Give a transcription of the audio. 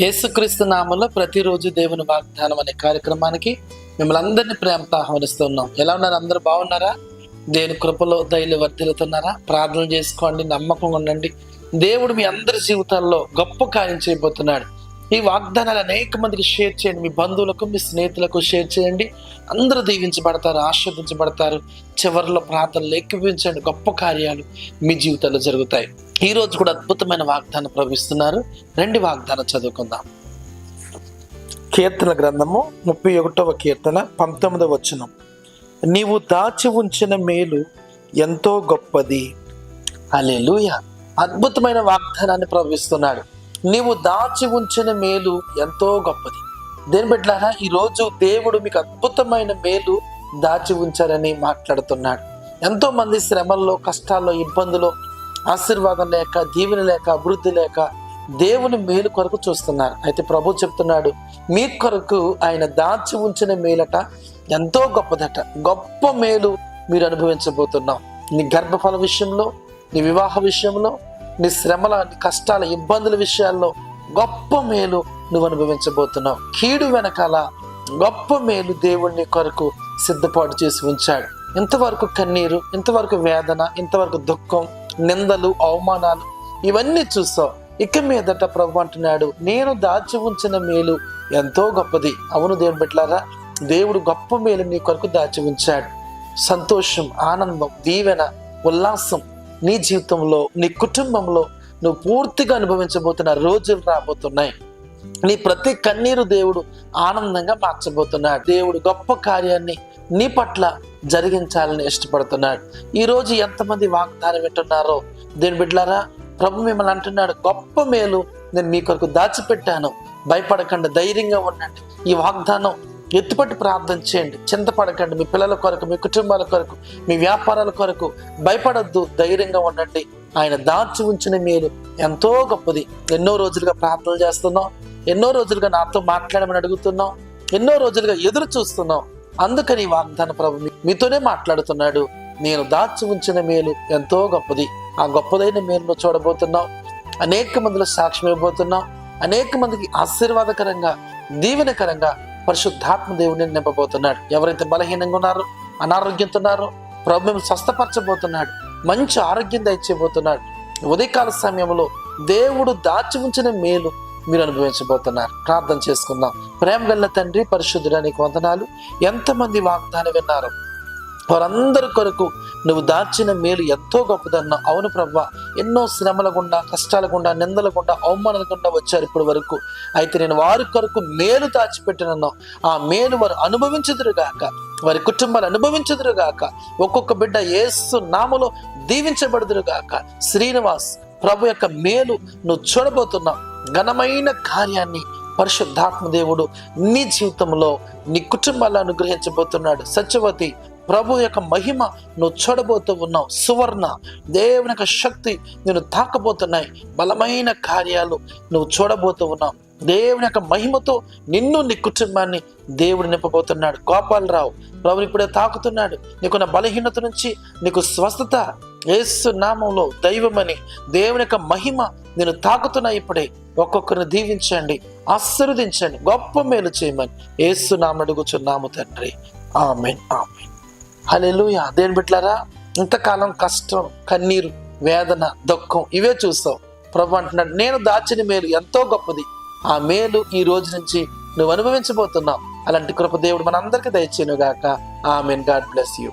యేసుక్రీస్తు నామంలో ప్రతిరోజు దేవుని వాగ్దానం అనే కార్యక్రమానికి మిమ్మల్ని అందరినీ ప్రేమతో ఆహ్వానిస్తున్నాం. ఎలా ఉన్నారు? అందరూ బాగున్నారా? దేవుని కృపలో దయలు వర్ధిల్లుతున్నారా? ప్రార్థన చేసుకోండి నమ్మకంగా ఉండండి. దేవుడు మీ అందరి జీవితాల్లో గొప్ప కార్యం చేయబోతున్నాడు. ఈ వాగ్దానాలు అనేక మందికి షేర్ చేయండి. మీ బంధువులకు మీ స్నేహితులకు షేర్ చేయండి. అందరూ దీవించబడతారు ఆస్వాదించబడతారు చివరిలో ప్రార్థనలు ఎక్కిపించండి గొప్ప కార్యాలు మీ జీవితాల్లో జరుగుతాయి. ఈరోజు కూడా అద్భుతమైన వాగ్దానం ప్రవహిస్తున్నారు. రెండు వాగ్దానం చదువుకుందాం. కీర్తన గ్రంథము ముప్పై ఒకటవ కీర్తన పంతొమ్మిదవ వచనం. నీవు దాచి ఉంచిన మేలు ఎంతో గొప్పది. అలెలుయ అద్భుతమైన వాగ్దానాన్ని ప్రవహిస్తున్నాడు. నీవు దాచి ఉంచిన మేలు ఎంతో గొప్పది. దేని బిడ్డారా ఈరోజు దేవుడు మీకు అద్భుతమైన మేలు దాచి ఉంచారని మాట్లాడుతున్నాడు. ఎంతో మంది శ్రమల్లో కష్టాల్లో ఇబ్బందులో ఆశీర్వాదం లేక దీవెన లేక అభివృద్ధి లేక దేవుని మేలు కొరకు చూస్తున్నారు. అయితే ప్రభు చెప్తున్నాడు మీ కొరకు ఆయన దాచి ఉంచిన మేలట ఎంతో గొప్పదట. గొప్ప మేలు మీరు అనుభవించబోతున్నాం. నీ గర్భఫల విషయంలో నీ వివాహ విషయంలో నీ శ్రమల నీ కష్టాల ఇబ్బందుల విషయాల్లో గొప్ప మేలు నువ్వు అనుభవించబోతున్నావు. కీడు వెనకాల గొప్ప మేలు దేవుణ్ణి కొరకు సిద్ధపాటు చేసి ఉంచాడు. ఇంతవరకు కన్నీరు ఇంతవరకు వేదన ఇంతవరకు దుఃఖం నిందలు అవమానాలు ఇవన్నీ చూస్తావు. ఇక మీదట ప్రభు అంటున్నాడు నేను దాచి ఉంచిన మేలు ఎంతో గొప్పది. అవును దేవుని బిడ్డలారా దేవుడు గొప్ప మేలు నీ కొరకు దాచి ఉంచాడు. సంతోషం ఆనందం దీవెన ఉల్లాసం నీ జీవితంలో నీ కుటుంబంలో నువ్వు పూర్తిగా అనుభవించబోతున్న రోజులు రాబోతున్నాయి. నీ ప్రతి కన్నీరు దేవుడు ఆనందంగా మార్చబోతున్నాడు. దేవుడు గొప్ప కార్యాన్ని నీ పట్ల జరిగించాలని ఇష్టపడుతున్నాడు. ఈరోజు ఎంతమంది వాగ్దానం వింటున్నారో దేని బిడ్డలారా ప్రభు మిమ్మల్ని అంటున్నాడు గొప్ప మేలు నేను మీ కొరకు దాచిపెట్టాను. భయపడకండి ధైర్యంగా ఉండండి. ఈ వాగ్దానం ఎత్తుపట్టి ప్రార్థన చేయండి. చింతపడకండి మీ పిల్లల కొరకు మీ కుటుంబాల కొరకు మీ వ్యాపారాల కొరకు. భయపడద్దు ధైర్యంగా ఉండండి. ఆయన దాచి ఉంచిన మీరు ఎంతో గొప్పది. ఎన్నో రోజులుగా ప్రార్థనలు చేస్తున్నాం. ఎన్నో రోజులుగా నాతో మాట్లాడమని అడుగుతున్నాం. ఎన్నో రోజులుగా ఎదురు చూస్తున్నాం. అందుకని వాగ్దాన ప్రభు మీతోనే మాట్లాడుతున్నాడు. నేను దాచి ఉంచిన మేలు ఎంతో గొప్పది. ఆ గొప్పదైన మేలును చూడబోతున్నావు అనేక మందిలో సాక్ష్యం ఇవ్వబోతున్నావు అనేక మందికి ఆశీర్వాదకరంగా దీవెనకరంగా పరిశుద్ధాత్మ దేవుడిని నింపబోతున్నాడు. ఎవరైతే బలహీనంగా ఉన్నారో అనారోగ్యంతో ఉన్నారో ప్రభు మేము స్వస్థపరచబోతున్నాడు. మంచి ఆరోగ్యం దయచేయబోతున్నాడు. ఉదయకాల సమయంలో దేవుడు దాచి ఉంచిన మేలు మీరు అనుభవించబోతున్నారు. ప్రార్థన చేసుకుందాం. ప్రేమ గల్ల తండ్రి పరిశుద్ధుడానికి వందనాలు. ఎంతమంది వాగ్దానం విన్నారు? వారందరి కొరకు నువ్వు దాచిన మేలు ఎంతో గొప్పదన్నా అవును ప్రభ ఎన్నో శ్రమల గుండా కష్టాల గుండా నిందల గుండా అవమానాల గుండా వచ్చారు ఇప్పటి వరకు. అయితే నేను వారి కొరకు మేలు దాచిపెట్టినన్నా ఆ మేలు వారు అనుభవించదురుగాక వారి కుటుంబాలు అనుభవించుదురుగాక ఒక్కొక్క బిడ్డ ఏసు నామలో దీవించబడదురుగాక శ్రీనివాస్ ప్రభు యొక్క మేలు నువ్వు చూడబోతున్నావు. ఘనమైన కార్యాన్ని పరిశుద్ధాత్మ దేవుడు నీ జీవితంలో నీ కుటుంబాలను అనుగ్రహించబోతున్నాడు. సత్యవతి ప్రభు యొక్క మహిమ నువ్వు చూడబోతూ ఉన్నావు. సువర్ణ దేవుని యొక్క శక్తి నేను తాకబోతున్నాయి. బలమైన కార్యాలు నువ్వు చూడబోతూ ఉన్నావు. దేవుని యొక్క మహిమతో నిన్ను నీ కుటుంబాన్ని దేవుడు నింపబోతున్నాడు. గోపాలరావు ప్రభు ఇప్పుడే తాకుతున్నాడు. నీకున్న బలహీనత నుంచి నీకు స్వస్థత యేసు నామంలో దైవమని దేవుని యొక్క మహిమ నేను తాకుతున్నా ఇప్పుడే ఒక్కొక్కరిని దీవించండి ఆశీర్వదించండి గొప్ప మేలు చేయమని యేసు నామడుగుచున్నాము తండ్రి. Amen amen. హల్లెలూయా. దేని బిట్లారా ఇంతకాలం కష్టం కన్నీరు వేదన దుఃఖం ఇవే చూస్తావు ప్రభు అంటున్నాడు నేను దాచిన మేలు ఎంతో గొప్పది. ఆ మేలు ఈ రోజు నుంచి నువ్వు అనుభవించబోతున్నావు. అలాంటి కృప దేవుడు మనందరికీ దయచేయను గాక ఆమెన్. God bless you.